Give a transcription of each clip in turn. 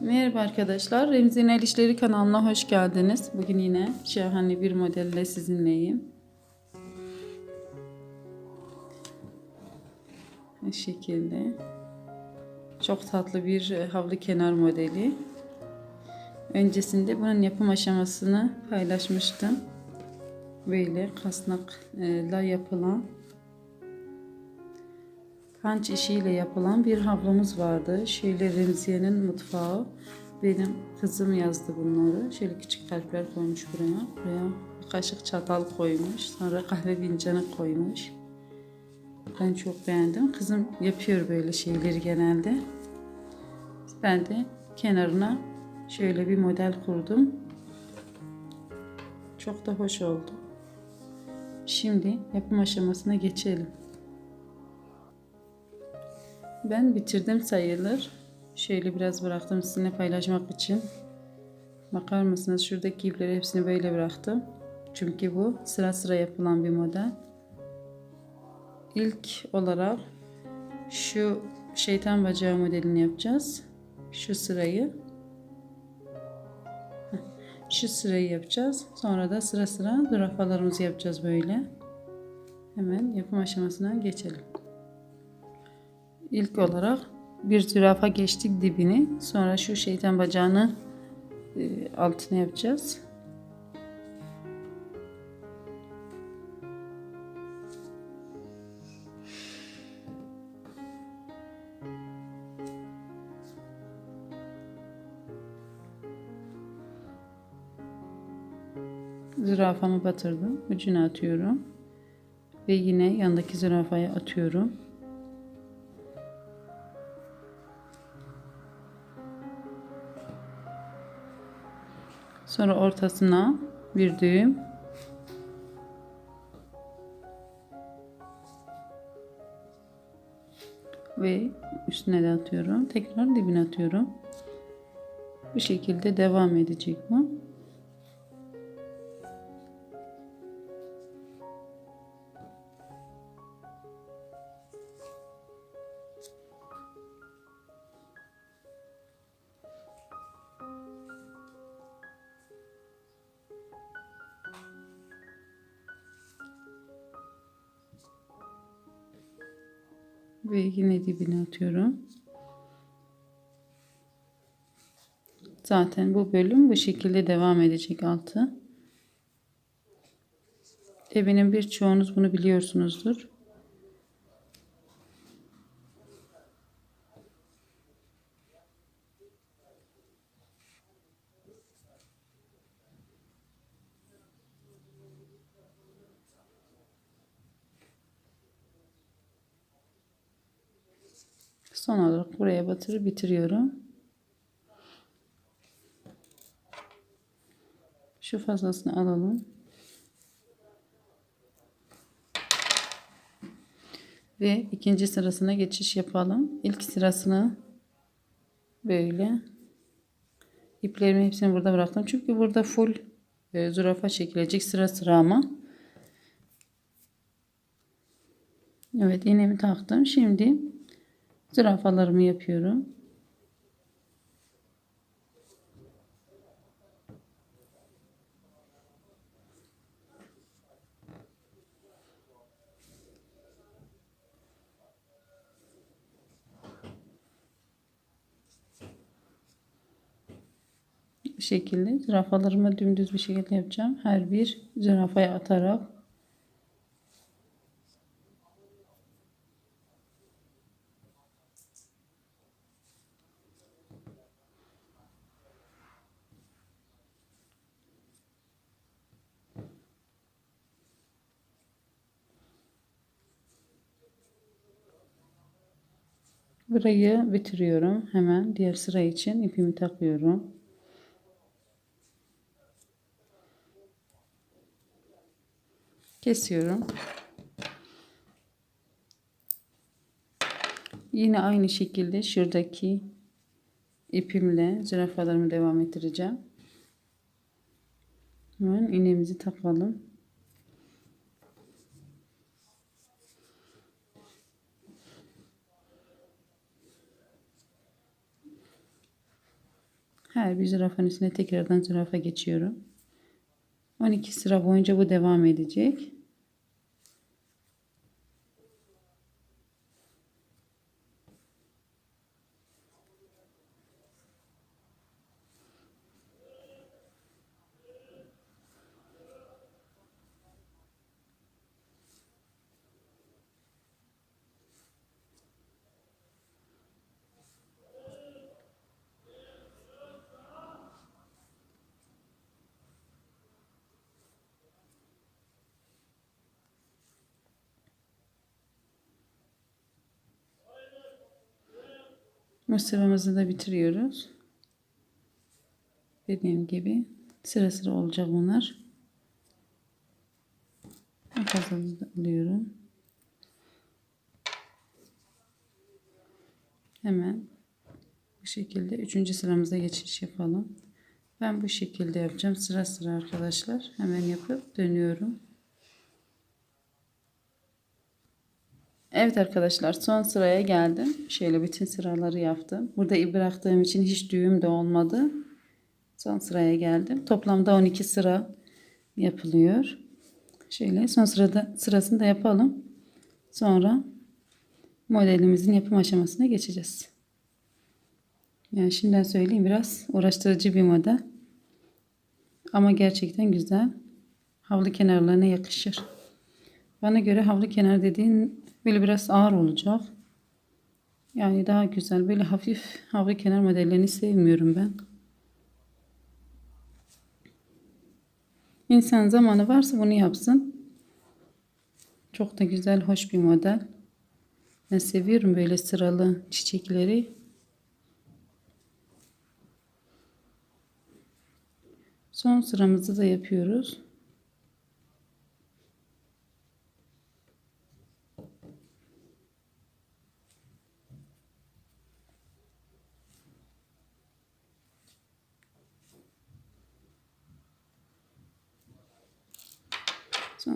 Merhaba arkadaşlar. Remzi'nin El İşleri kanalına hoş geldiniz. Bugün yine şahane bir modelle sizinleyim. Bu şekilde. Çok tatlı bir e, havlu kenar modeli. Öncesinde bunun yapım aşamasını paylaşmıştım. Böyle kasnakla yapılan Panç işiyle yapılan bir havlumuz vardı. Şöyle Remziye'nin mutfağı. Benim kızım yazdı bunları. Şöyle küçük kalpler koymuş buraya. Buraya bir kaşık çatal koymuş. Sonra kahve fincanı koymuş. Ben çok beğendim. Kızım yapıyor böyle şeyleri genelde. Ben de kenarına şöyle bir model kurdum. Çok da hoş oldu. Şimdi yapım aşamasına geçelim. Ben bitirdim sayılır. Şöyle biraz bıraktım sizinle paylaşmak için. Bakar mısınız şuradaki ipleri hepsini böyle bıraktım. Çünkü bu sıra sıra yapılan bir model. İlk olarak şu şeytan bacağı modelini yapacağız. Şu sırayı. Şu sırayı yapacağız. Sonra da sıra sıra zürafalarımızı yapacağız böyle. Hemen yapım aşamasına geçelim. İlk olarak bir zürafa geçtik dibini. Sonra şu şeytan bacağını e, altına yapacağız. Zürafamı batırdım. Ucuna atıyorum. Ve yine yandaki zürafaya atıyorum. Sonra ortasına bir düğüm. Ve üstüne de atıyorum. Tekrar dibine atıyorum. Bu şekilde devam edecek bu. Dibine atıyorum. Zaten bu bölüm bu şekilde devam edecek altı. Eminim birçoğunuz bunu biliyorsunuzdur. Son olarak buraya batırıp bitiriyorum. Şu fazlasını alalım. Ve ikinci sırasına geçiş yapalım. İlk sırasını böyle iplerimi hepsini burada bıraktım. Çünkü burada full e, zürafa çekilecek sıra sıra ama. Evet iğnemi taktım. Şimdi zürafalarımı yapıyorum. Bu şekilde zürafalarımı dümdüz bir şekilde yapacağım. Her bir zürafaya atarak Burayı bitiriyorum. Hemen diğer sıra için ipimi takıyorum. Kesiyorum. Yine aynı şekilde şuradaki ipimle zürafalarımı devam ettireceğim. Hemen iğnemizi takalım. Her bir zürafın üstüne tekrardan zürafa geçiyorum. 12 sıra boyunca bu devam edecek. Mısırımızı da bitiriyoruz. Dediğim gibi sıra sıra olacak bunlar. Hazırlıyorum. Hemen bu şekilde üçüncü sıramıza geçiş yapalım. Ben bu şekilde yapacağım sıra sıra arkadaşlar. Hemen yapıp dönüyorum. Evet arkadaşlar son sıraya geldim. Şöyle bütün sıraları yaptım. Burada bıraktığım için hiç düğüm de olmadı. Son sıraya geldim. Toplamda 12 sıra yapılıyor. Şöyle son sırada sırasını da yapalım. Sonra modelimizin yapım aşamasına geçeceğiz. Yani şimdiden söyleyeyim biraz uğraştırıcı bir model. Ama gerçekten güzel. Havlu kenarlarına yakışır. Bana göre havlu kenar dediğin böyle biraz ağır olacak. Yani daha güzel. Böyle hafif havlu kenar modellerini sevmiyorum ben. İnsan zamanı varsa bunu yapsın. Çok da güzel, hoş bir model. Ben seviyorum böyle sıralı çiçekleri. Son sıramızı da yapıyoruz.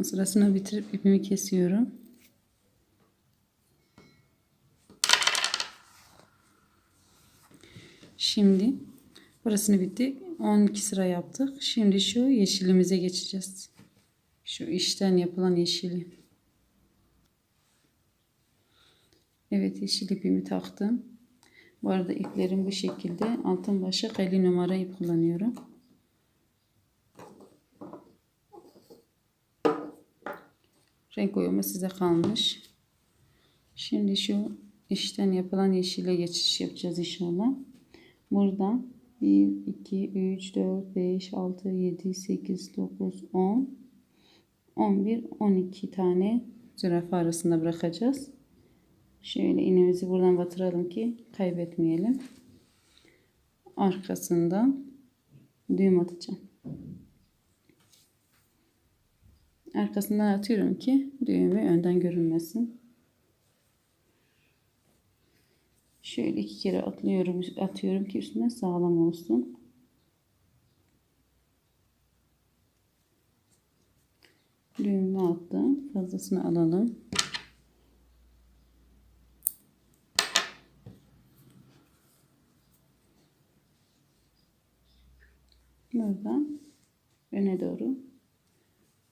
Son sırasını bitirip ipimi kesiyorum. Şimdi burasını bitti. 12 sıra yaptık. Şimdi şu yeşilimize geçeceğiz. Şu işten yapılan yeşili. Evet yeşil ipimi taktım. Bu arada iplerim bu şekilde. Altın başak 50 numara ip kullanıyorum. Renk uyumu size kalmış. Şimdi şu işten yapılan yeşile geçiş yapacağız inşallah. Buradan 1, 2, 3, 4, 5, 6, 7, 8, 9, 10, 11, 12 tane zürafa arasında bırakacağız. Şöyle iğnemizi buradan batıralım ki kaybetmeyelim. Arkasından düğüm atacağım. Arkasından atıyorum ki düğümü önden görünmesin. Şöyle iki kere atlıyorum, atıyorum ki üstüne sağlam olsun. Düğümü attım. Fazlasını alalım. Buradan öne doğru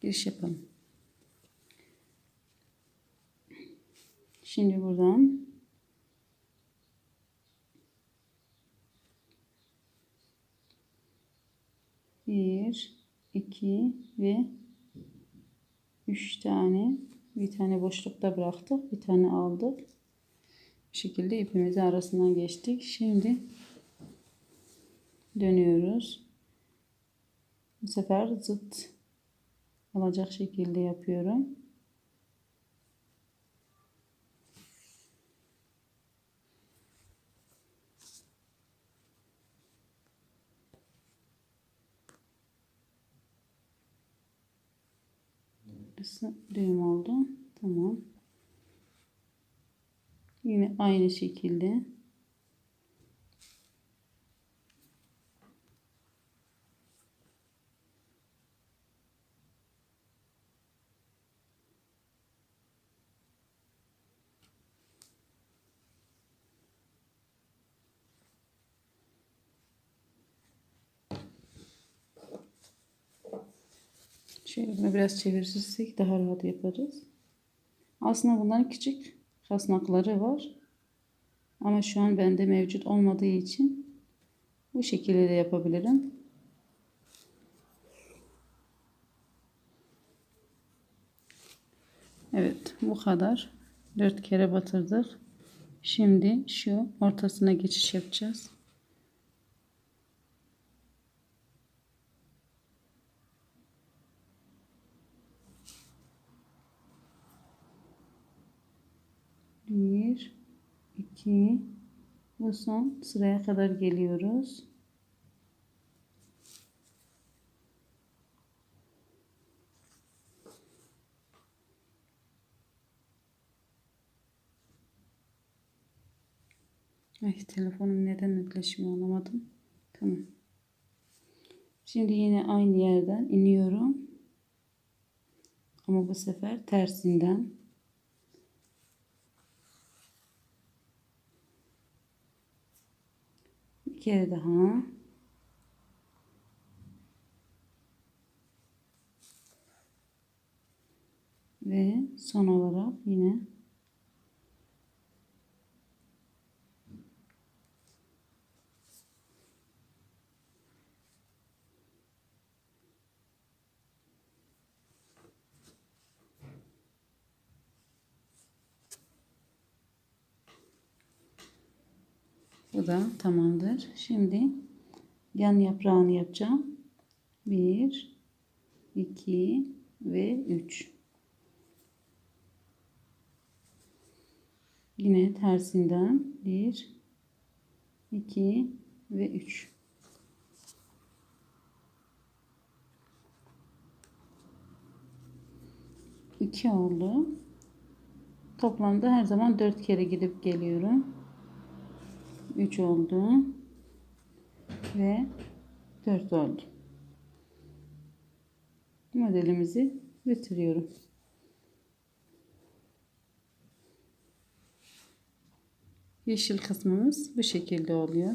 giriş yapalım. Şimdi buradan bir, iki ve üç tane bir tane boşlukta bıraktık. Bir tane aldık. Bu şekilde ipimizi arasından geçtik. Şimdi dönüyoruz. Bu sefer zıt olacak şekilde yapıyorum. Düğüm oldu. Tamam. Yine aynı şekilde Şöyle biraz çevirirsek daha rahat yaparız. Aslında bunların küçük kasnakları var. Ama şu an bende mevcut olmadığı için bu şekilde de yapabilirim. Evet bu kadar. Dört kere batırdık. Şimdi şu ortasına geçiş yapacağız. 2 ve son sıraya kadar geliyoruz. Ay telefonum neden netleşmiyor anlamadım. Tamam. Şimdi yine aynı yerden iniyorum. Ama bu sefer tersinden Bir kere daha. Ve son olarak yine Bu da tamamdır. Şimdi yan yaprağını yapacağım. 1 2 ve 3. Yine tersinden 1 2 ve 3. İki oldu. Toplamda her zaman dört kere gidip geliyorum. 3 oldu. Ve 4 oldu. Modelimizi bitiriyorum. Yeşil kısmımız bu şekilde oluyor.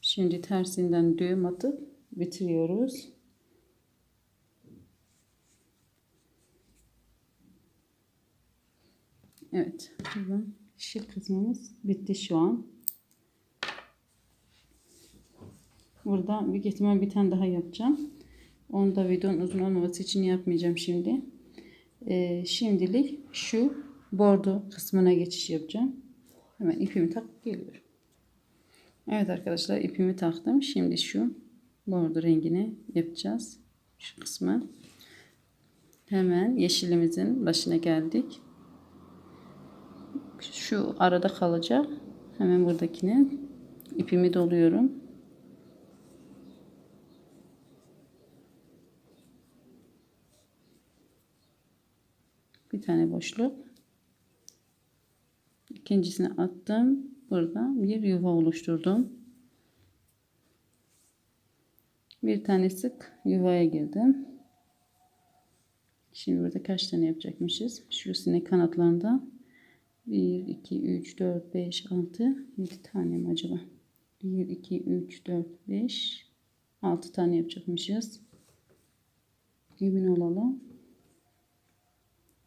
Şimdi tersinden düğüm atıp bitiriyoruz. Evet. Yeşil kısmımız bitti şu an. Burada büyük ihtimal bir tane daha yapacağım. Onu da videonun uzun olmaması için yapmayacağım şimdi. Ee, şimdilik şu bordo kısmına geçiş yapacağım. Hemen ipimi takıp geliyorum. Evet arkadaşlar ipimi taktım. Şimdi şu bordo rengini yapacağız. Şu kısmı. Hemen yeşilimizin başına geldik. Şu arada kalacak. Hemen buradakine ipimi doluyorum. Bir tane boşluk. İkincisini attım. Burada bir yuva oluşturdum. Bir tane sık yuvaya girdim. Şimdi burada kaç tane yapacakmışız? Şu sinek kanatlarında 1 2 3 4 5 6 7 tane mi acaba? 1 2 3 4 5 6 tane yapacakmışız. Emin olalım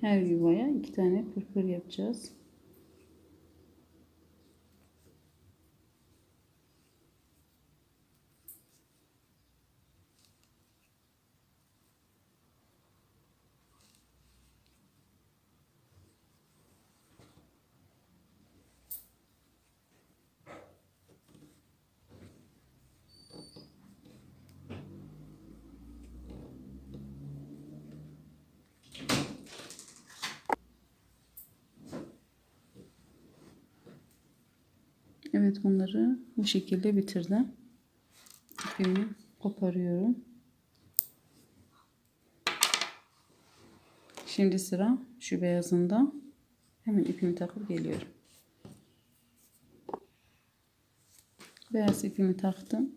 Her yuvaya iki tane pırpır yapacağız. Evet bunları bu şekilde bitirdim. İpimi koparıyorum. Şimdi sıra şu beyazında. Hemen ipimi takıp geliyorum. Beyaz ipimi taktım.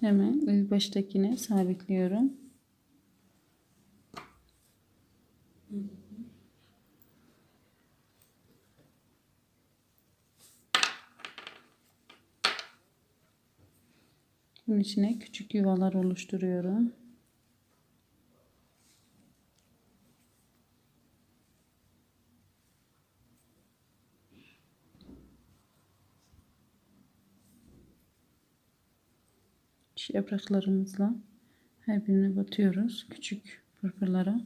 Hemen baştakine sabitliyorum. Bunun içine küçük yuvalar oluşturuyorum. Yapraklarımızla her birine batıyoruz. Küçük pırpırlara.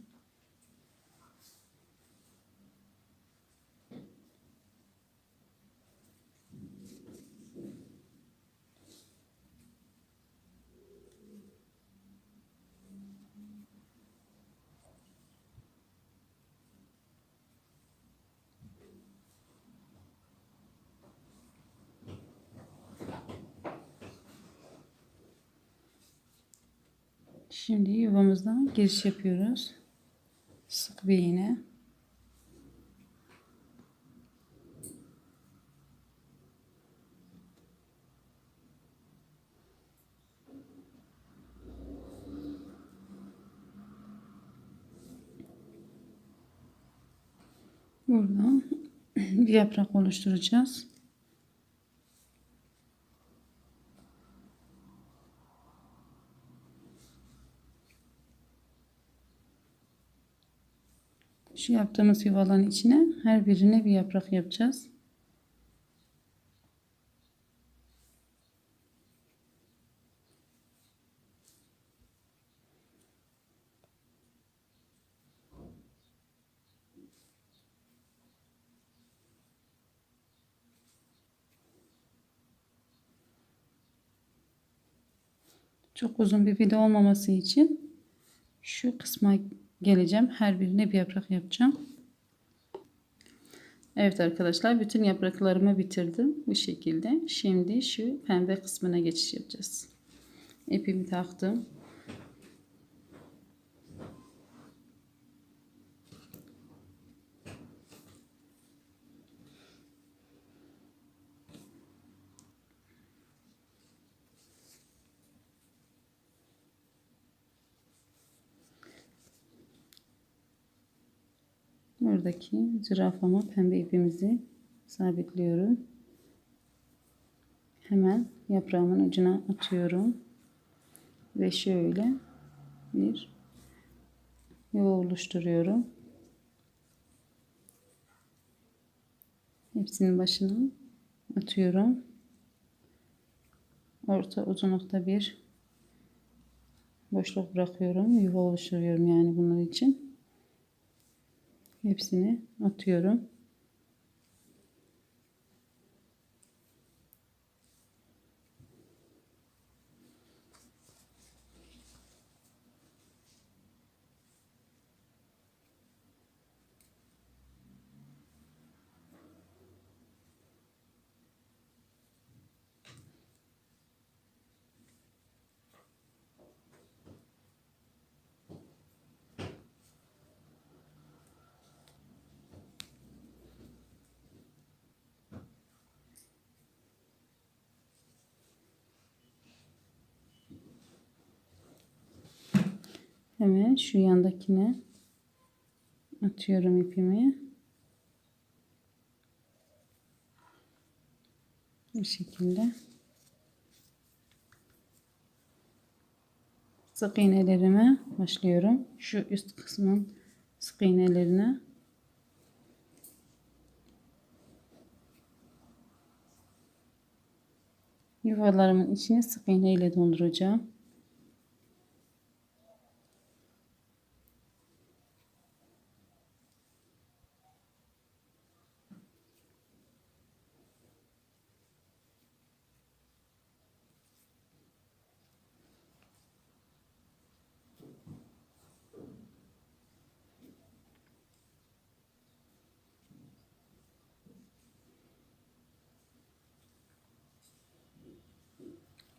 Şimdi yuvamızdan giriş yapıyoruz. Sık bir iğne. Burada bir yaprak oluşturacağız. Şu yaptığımız yuvaların içine her birine bir yaprak yapacağız. Çok uzun bir video olmaması için şu kısma geleceğim. Her birine bir yaprak yapacağım. Evet arkadaşlar bütün yapraklarımı bitirdim bu şekilde. Şimdi şu pembe kısmına geçiş yapacağız. İpimi taktım. Buradaki zürafama pembe ipimizi sabitliyorum. Hemen yaprağımın ucuna atıyorum. Ve şöyle bir yuva oluşturuyorum. Hepsinin başına atıyorum. Orta uzun nokta bir boşluk bırakıyorum. Yuva oluşturuyorum yani bunlar için hepsini atıyorum. Hemen şu yandakine atıyorum ipimi. Bu şekilde. Sık iğnelerime başlıyorum. Şu üst kısmın sık iğnelerine yuvalarımın içine sık iğne ile dolduracağım.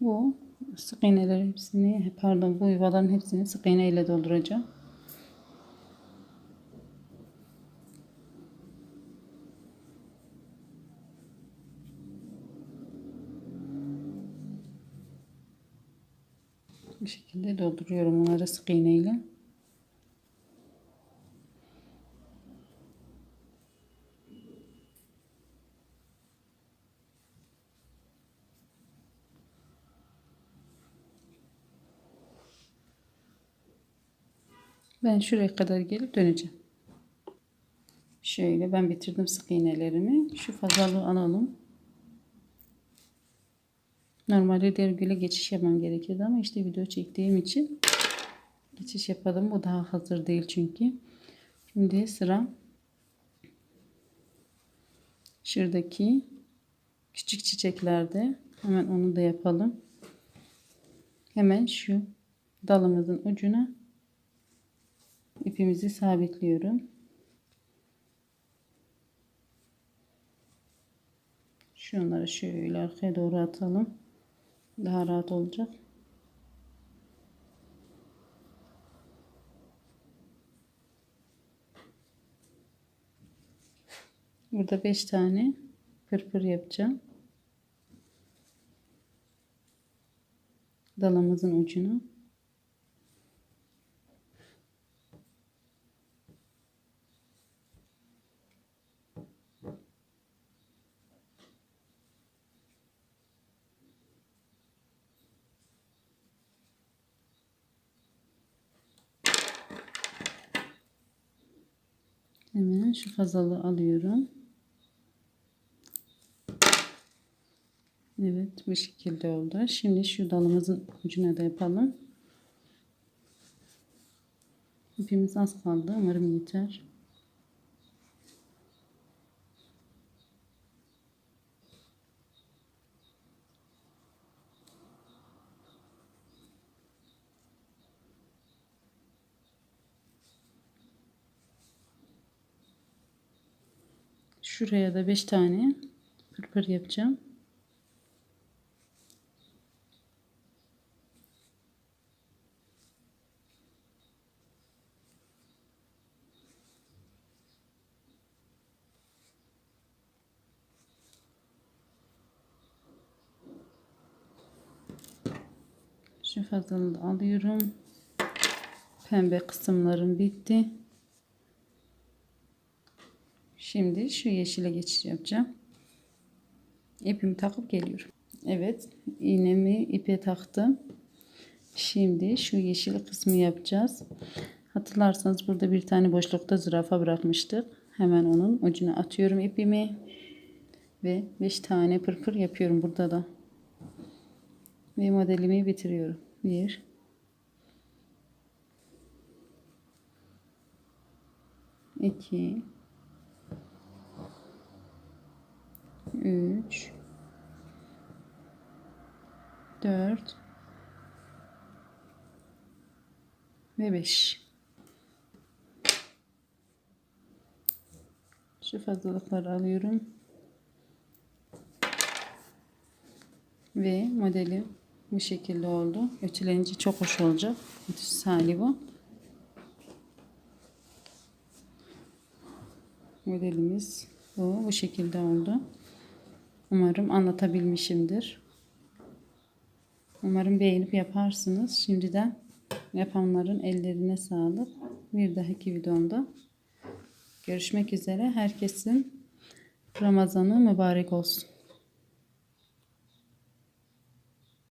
Bu sık iğneler hepsini pardon bu yuvaların hepsini sık iğne ile dolduracağım. Bu şekilde dolduruyorum onları sık iğne ile. Ben şuraya kadar gelip döneceğim. Şöyle ben bitirdim sık iğnelerimi. Şu fazlalığı alalım. Normalde diğer güle geçiş yapmam gerekirdi ama işte video çektiğim için geçiş yapalım. Bu daha hazır değil çünkü. Şimdi sıra şuradaki küçük çiçeklerde. Hemen onu da yapalım. Hemen şu dalımızın ucuna ipimizi sabitliyorum. Şunları şöyle arkaya doğru atalım. Daha rahat olacak. Burada 5 tane pırpır yapacağım. Dalımızın ucunu. Hemen şu fazlalığı alıyorum. Evet bu şekilde oldu. Şimdi şu dalımızın ucuna da yapalım. İpimiz az kaldı. Umarım yeter. Şuraya da 5 tane pırpır yapacağım. Şu fazlalığı alıyorum. Pembe kısımlarım bitti. Şimdi şu yeşile geçiş yapacağım. İpimi takıp geliyorum. Evet iğnemi ipe taktım. Şimdi şu yeşil kısmı yapacağız. Hatırlarsanız burada bir tane boşlukta zürafa bırakmıştık. Hemen onun ucuna atıyorum ipimi. Ve 5 tane pırpır yapıyorum burada da. Ve modelimi bitiriyorum. 1 2 3 4 ve 5 şu fazlalıkları alıyorum. Ve modeli bu şekilde oldu. Ütülenince çok hoş olacak. Ütüsü hali bu. Modelimiz bu bu şekilde oldu Umarım anlatabilmişimdir. Umarım beğenip yaparsınız. Şimdiden yapanların ellerine sağlık. Bir dahaki videomda görüşmek üzere. Herkesin Ramazanı mübarek olsun.